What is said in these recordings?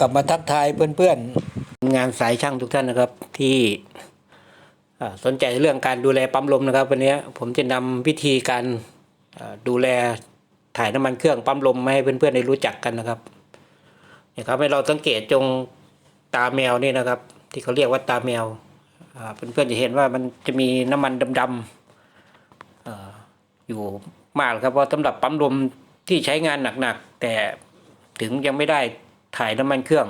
กลับมาทักทายเพื่อนๆ งานสายช่างทุกท่านนะครับ ที่สนใจเรื่องการดูแลปั๊มลมนะครับ วันนี้ผมจะนำวิธีการดูแลถ่ายน้ำมันเครื่องปั๊มลมมาให้เพื่อนๆได้รู้จักกันนะครับเนี่ยครับให้เราสังเกตจงตาแมวนี่นะครับ ที่เขาเรียกว่าตาแมวอ่าเพื่อนๆจะเห็นว่ามันจะมีน้ำมันดำๆออยู่มากครับเพราะสำหรับปั๊มลมที่ใช้งานหนักๆแต่ถึงยังไม่ได้ ถ่ายน้ำมันเครื่อง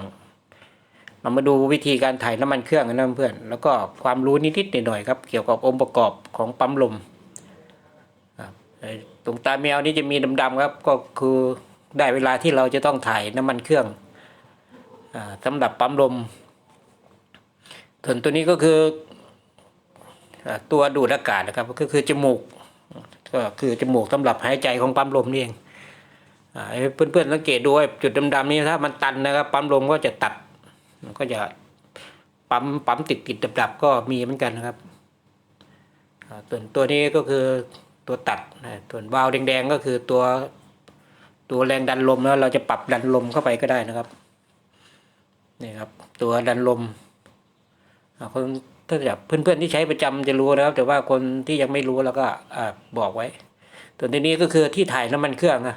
เรามาดูวิธีการถ่ายน้ำมันเครื่องกันนะเพื่อนแล้วก็ความรู้นิดๆหน่อยๆครับ เกี่ยวกับองค์ประกอบของปั๊มลมตรงตาแมวนี่จะมีดำๆครับ ก็คือได้เวลาที่เราจะต้องถ่ายน้ำมันเครื่องอาสำหรับปั๊มลมส่วนตัวนี้ก็คืออตัวดูดอากาศนะครับ ก็คือจมูก ก็คือจมูกสำหรับหายใจของปั๊มลมนี่เอง เพื่อนๆสังเกตดูว่าจุดดำๆนี้ถ้ามันตันนะครับ ปั๊มลมก็จะตัดมันก็จะปั๊มปั๊มติดติดดับๆก็มีเหมือนกันนะครับส่วนตัวนี้ก็คือตัวตัดส่วนวาล์วแดงๆก็คือตัวตัวแรงดันลมแล้วเราจะปรับดันลมเข้าไปก็ได้นะครับนี่ครับ ตัวดันลมคนถ้าแบบเพื่อนๆที่ใช้ประจำจะรู้นะครับ แต่ว่าคนที่ยังไม่รู้เราก็อบอกไว้ส่วนตัวนี้ก็คือที่ถ่ายน้ำมันเครื่องนะ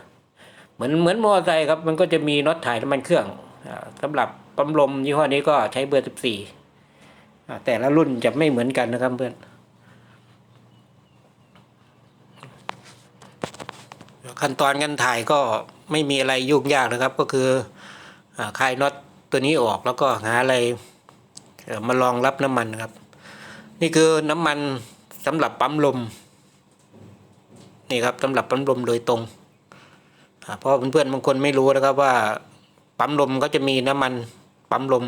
มือนเหมือนมอเตอร์ไซค์ครับมันก็จะมีน็อตถ่ายน้ำมันเครื่องอาสำหรับปั๊มลมยี่ห้อนี้ก็ใช้เบอร์สิบสี่แต่ละรุ่นจะไม่เหมือนกันนะครับเพื่อนขั้นตอนการถ่ายก็ไม่มีอะไรยุ่งยากนะครับ ก็คือคลายน็อตตัวนี้ออกแล้วก็หาอะไรมารองรับน้ำมันครับ นี่คือน้ำมันสำหรับปั๊มลมนี่ครับสำหรับปั๊มลมโดยตรง เพราะเพื่อนๆบางคนไม่รู้นะครับว่าปั๊มลมก็จะมีน้ำมันปั๊มลม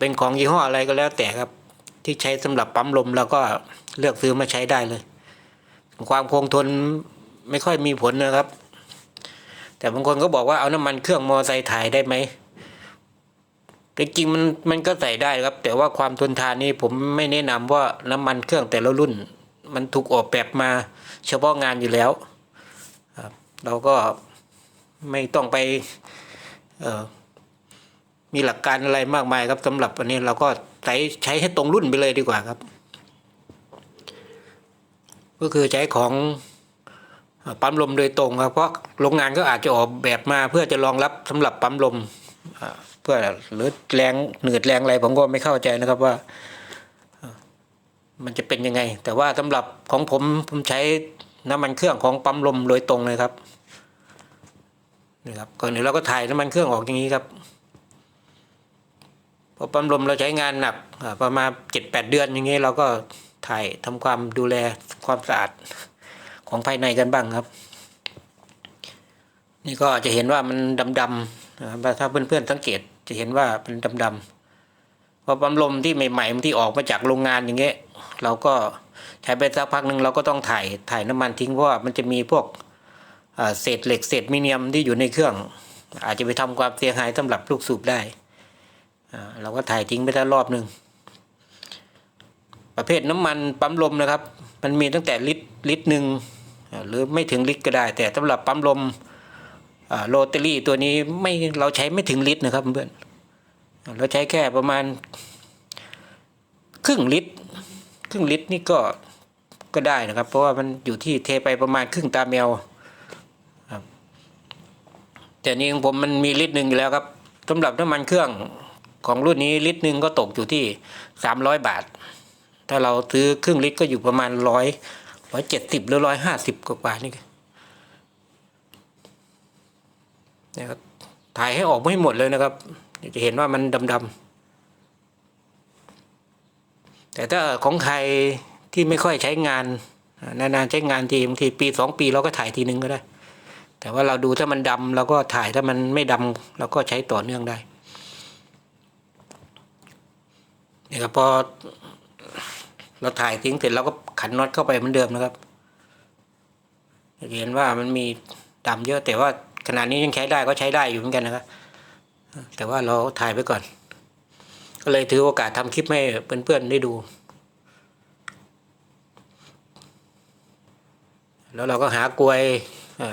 เป็นของยี่ห้ออะไรก็แล้วแต่ครับ ที่ใช้สำหรับปั๊มลมเราก็เลือกซื้อมาใช้ได้เลย ความคงทนไม่ค่อยมีผลนะครับ แต่บางคนก็บอกว่าเอาน้ำมันเครื่องมอไซค์ถ่ายได้ไหมจริงๆมันมันก็ใส่ได้ครับ แต่ว่าความทนทานนี่ผมไม่แนะนำว่าน้ำมันเครื่องแต่ละรุ่น มันถูกออกแบบมาเฉพาะงานอยู่แล้วครับเราก็ ไม่ต้องไปมีหลักการอะไรมากมายครับสำหรับอันนี้เราก็ใช้ใช้ให้ตรงรุ่นไปเลยดีกว่าครับ ก็คือใช้ของปั๊มลมโดยตรงครับเพราะโรงงานก็อาจจะออกแบบมาเพื่อจะรองรับสำหรับปั๊มลมเพื่อหรือแรงหนืดแรงอะไรผมก็ไม่เข้าใจนะครับว่า มันจะเป็นยังไง แต่ว่าสำหรับของผมผมใช้น้ำมันเครื่องของปั๊มลมโดยตรงเลยครับ นี่ครับก่อนอื่นเราก็ถ่ายน้ำมันเครื่องออกอย่างนี้ครับพอปั๊มลมเราใช้งานหนักประมาณเจ็ดแปดเดือนอย่างนี้เราก็ถ่ายทำความดูแลความสะอาดของภายในกันบ้างครับ นี่ก็จะเห็นว่ามันดำๆนะถ้าเพื่อนๆสังเกตจะเห็นว่าเป็นดำๆเพราะปั๊มลมที่ใหม่ๆที่ออกมาจากโรงงานอย่างเงี้ยเราก็ใช้ไปสักพักหนึ่งเราก็ต้องถ่ายถ่ายน้ำมันทิ้งเพราะว่ามันจะมีพวก เศษเหล็กเศษมิเนียมที่อยู่ในเครื่อง อาจจะไปทำความเสียหายสำหรับลูกสูบได้เราก็ถ่ายทิ้งไปแล้วรอบหนึ่งประเภทน้ำมันปั๊มลมนะครับ มันมีตั้งแต่ลิตรลิตรหนึ่งหรือไม่ถึงลิตรก็ได้ แต่สำหรับปั๊มลมโรตารี่ตัวนี้ไม่เราใช้ไม่ถึงลิตรนะครับเพื่อนเราใช้แค่ประมาณ ครึ่งลิตร ครึ่งลิตรนี่ก็ก็ได้นะครับ เพราะว่ามันอยู่ที่เทไปประมาณครึ่งตาแมว แต่นี่ของผมมันมีลิตรหนึ่งอยู่แล้วครับสำหรับน้ำมันเครื่องของรุ่นนี้ลิตรหนึ่งก็ตกอยู่ที่สามร้อยบาท ถ้าเราซื้อครึ่งลิตรก็อยู่ประมาณร้อยร้อยเจ็ดสิบหรือร้อยห้าสิบกว่านี่นี่ครับถ่ายให้ออกไม่หมดเลยนะครับจะเห็นว่ามันดำๆแต่ถ้าของใครที่ไม่ค่อยใช้งานนานๆใช้งานทีบางทีปีสองปีเราก็ถ่ายทีนึงก็ได้ แต่ว่าเราดูถ้ามันดำเราก็ถ่ายถ้ามันไม่ดำเราก็ใช้ต่อเนื่องได้นี่ครับพอเราถ่ายทิ้งเสร็จเราก็ขันน็อตเข้าไปเหมือนเดิมนะครับเห็นว่ามันมีดำเยอะแต่ว่าขนาดนี้ยังใช้ได้ก็ใช้ได้อยู่เหมือนกันนะครับ แต่ว่าเราถ่ายไปก่อน ก็เลยถือโอกาสทำคลิปให้เพื่อนๆได้ดู แล้วเราก็หากลวย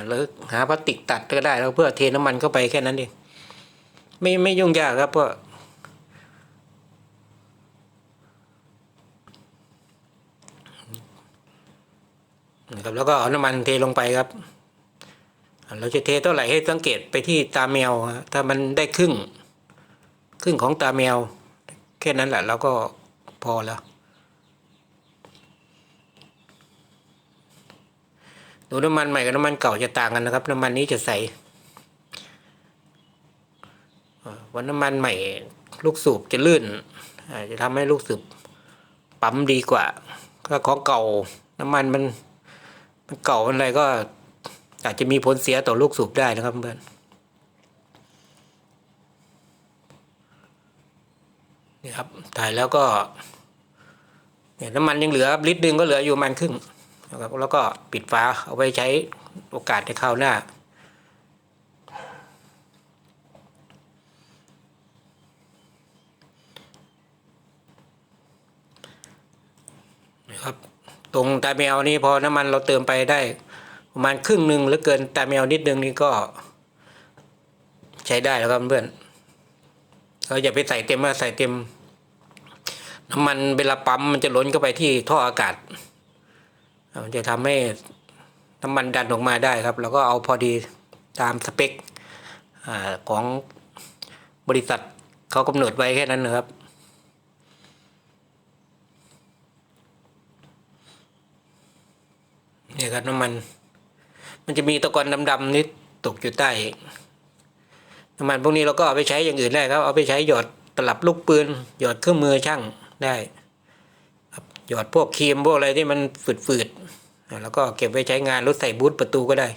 หรือหาพลาสติกตัดก็ได้แล้วเพื่อเทน้ำมันเข้าไปแค่นั้นเองไม่ไม่ยุ่งยากครับเพราะนะครับแล้วก็เอาน้ำมันเทลงไปครับ เราจะเทเท่าไหร่ให้สังเกตไปที่ตาแมวถ้ามันได้ครึ่ง ครึ่งของตาแมว แค่นั้นแหละเราก็พอแล้ว ดูน้ำมันใหม่กับน้ำมันเก่าจะต่างกันนะครับ น้ำมันนี้จะใสวันน้ำมันใหม่ลูกสูบจะลื่นจะทำให้ลูกสูบปั๊มดีกว่าถ้าของเก่าน้ำมันมันมันเก่ามันอะไรก็ อาจจะมีผลเสียต่อลูกสูบได้นะครับเพื่อนนี่ครับถ่ายแล้วก็เนี่ยน้ำมันยังเหลือลิตรหนึ่งก็เหลืออยู่มันครึ่ง นะครับแล้วก็ปิดฝาเอาไว้ใช้โอกาสในคราวหน้า นะครับ ตรงตาแมวนี้พอน้ำมันเราเติมไปได้ประมาณครึ่งหนึ่งหรือเกินตาแมวนิดนึงนี่ก็ใช้ได้แล้วครับเพื่อนเราอย่าไปใส่เต็มว่าใส่เต็มน้ำมันเวลาปั๊มมันจะล้นเข้าไปที่ท่ออากาศ จะทำให้น้ำมันดันออกมาได้ครับ แล้วก็เอาพอดีตามสเปคอของบริษัทเขากำหนดไว้แค่นั้นนะครับเนี่ยครับน้ำมัน มันจะมีตะกอนดำๆนี่ตกอยู่ใต้น้ำมันพวกนี้เราก็เอาไปใช้อย่างอื่นได้ครับ เอาไปใช้หยอดตลับลูกปืน หยอดเครื่องมือช่างได้ หยอดพวกครีมพวกอะไรที่มันฝืดๆแล้วก็เก็บไว้ใช้งานรถใส่บูทประตูก็ได้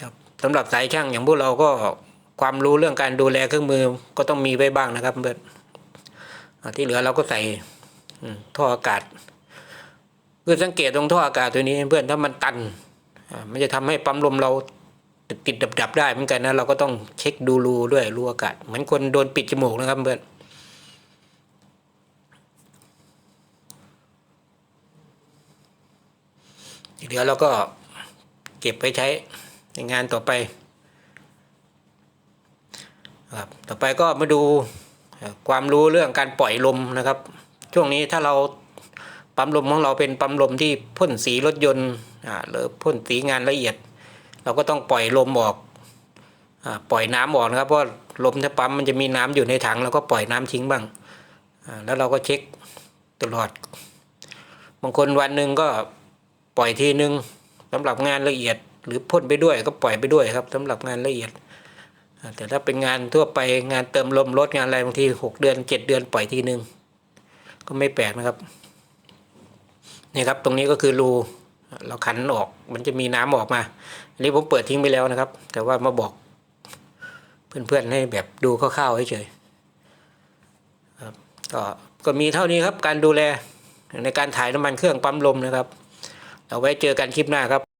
ครับสำหรับสายช่างอย่างพวกเราก็ความรู้เรื่องการดูแลเครื่องมือก็ต้องมีไว้บ้างนะครับเพื่อนที่เหลือเราก็ใส่ท่ออากาศเพื่อสังเกตตรงท่ออากาศตัวนี้เพื่อนถ้ามันตันมันจะทำให้ปั๊มลมเราติดดับดับๆได้เหมือนกันนะเราก็ต้องเช็คดูรูด้วยรูอากาศเหมือนคนโดนปิดจมูกนะครับเพื่อน เดี๋ยวเราก็เก็บไปใช้ในงานต่อไปครับต่อไปก็มาดูความรู้เรื่องการปล่อยลมนะครับ ช่วงนี้ถ้าเราปั๊มลมของเราเป็นปั๊มลมที่พ่นสีรถยนต์อ่าหรือพ่นสีงานละเอียด เราก็ต้องปล่อยลมออกอาปล่อยน้ำออกนะครับเพราะลมถ้าปั๊มมันจะมีน้ำอยู่ในถังเราก็ปล่อยน้ำทิ้งบ้างอ่าแล้วเราก็เช็คตลอด บางคนวันหนึ่งก็ ปล่อยทีนึงสำหรับงานละเอียด หรือพ่นไปด้วยก็ปล่อยไปด้วยครับสำหรับงานละเอียด แต่ถ้าเป็นงานทั่วไปงานเติมลมรถงานอะไรบางทีหกเดือนเจ็ดเดือนปล่อยทีนึงก็ไม่แปลกนะครับนี่ครับตรงนี้ก็คือรูเราขันออกมันจะมีน้ำออกมาอันนี้ผมเปิดทิ้งไปแล้วนะครับ แต่ว่ามาบอก เพื่อนๆให้แบบดูคร่าวๆเฉยๆครับก็ก็มีเท่านี้ครับการดูแลในการถ่ายน้ำมันเครื่องปั๊มลมนะครับ เอาไว้เจอกันคลิปหน้าครับ